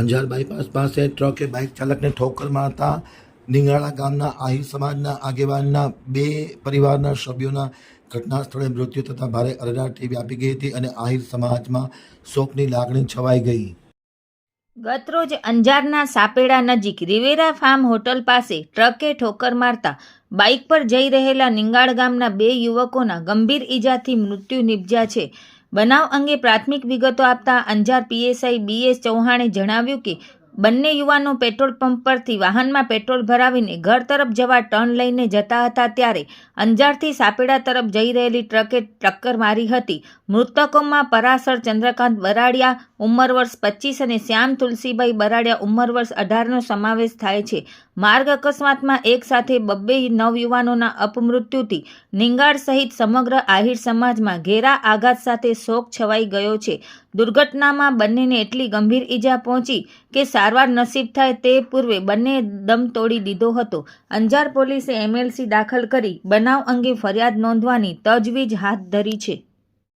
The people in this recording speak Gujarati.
અંજાર બાયપાસ પાસે ટ્રકે બાઇક ચાલકને ઠોકર મારતા નિંગાળા ગામના આહિર સમાજના આગેવાનના બે પરિવારના સભ્યોના ઘટના સ્થળે મૃત્યુ થતાં ભારે અરેરાટી વ્યાપી ગઈ હતી અને આહિર સમાજમાં શોકની લાગણી છવાઈ ગઈ. ગતરોજ અંજારના સાપેડા નજીક રિવેરા ફાર્મ હોટલ પાસે ટ્રકે ઠોકર મારતા બાઇક પર જઈ રહેલા નિંગાળ ગામના બે યુવકોના ગંભીર ઈજાથી મૃત્યુ નિપજ્યા છે. બનાવ અંગે પ્રાથમિક વિગતો આપતા અંજાર પીએસઆઈ બીએસ ચૌહાણે જણાવ્યું કે, બંને યુવાનો પેટ્રોલ પંપ પરથી વાહનમાં પેટ્રોલ ભરાવીને ઘર તરફ જવા ટર્ન લઈને જતા હતા ત્યારે અંજારથી સાપેડા તરફ જઈ રહેલી ટ્રકે ટક્કર મારી હતી. મૃતકોમાં પરાસર ચંદ્રકાંત બરાડિયા ઉંમર વર્ષ પચીસ અને શ્યામ તુલસીભાઈ બરાડિયા ઉંમર વર્ષ અઢારનો સમાવેશ થાય છે. માર્ગ અકસ્માતમાં એક સાથે બબ્બે નવયુવાનોના અપમૃત્યુથી નિંગાળ સહિત સમગ્ર આહિર સમાજમાં ઘેરા આઘાત સાથે શોક છવાઈ ગયો છે. દુર્ઘટનામાં બંનેને એટલી ગંભીર ઈજા પહોંચી કે સારવાર નસીબ થાય તે પૂર્વે બંને દમ તોડી દીધો હતો. અંજાર પોલીસે એમએલસી દાખલ કરી બનાવ અંગે ફરિયાદ નોંધવાની તજવીજ હાથ ધરી છે.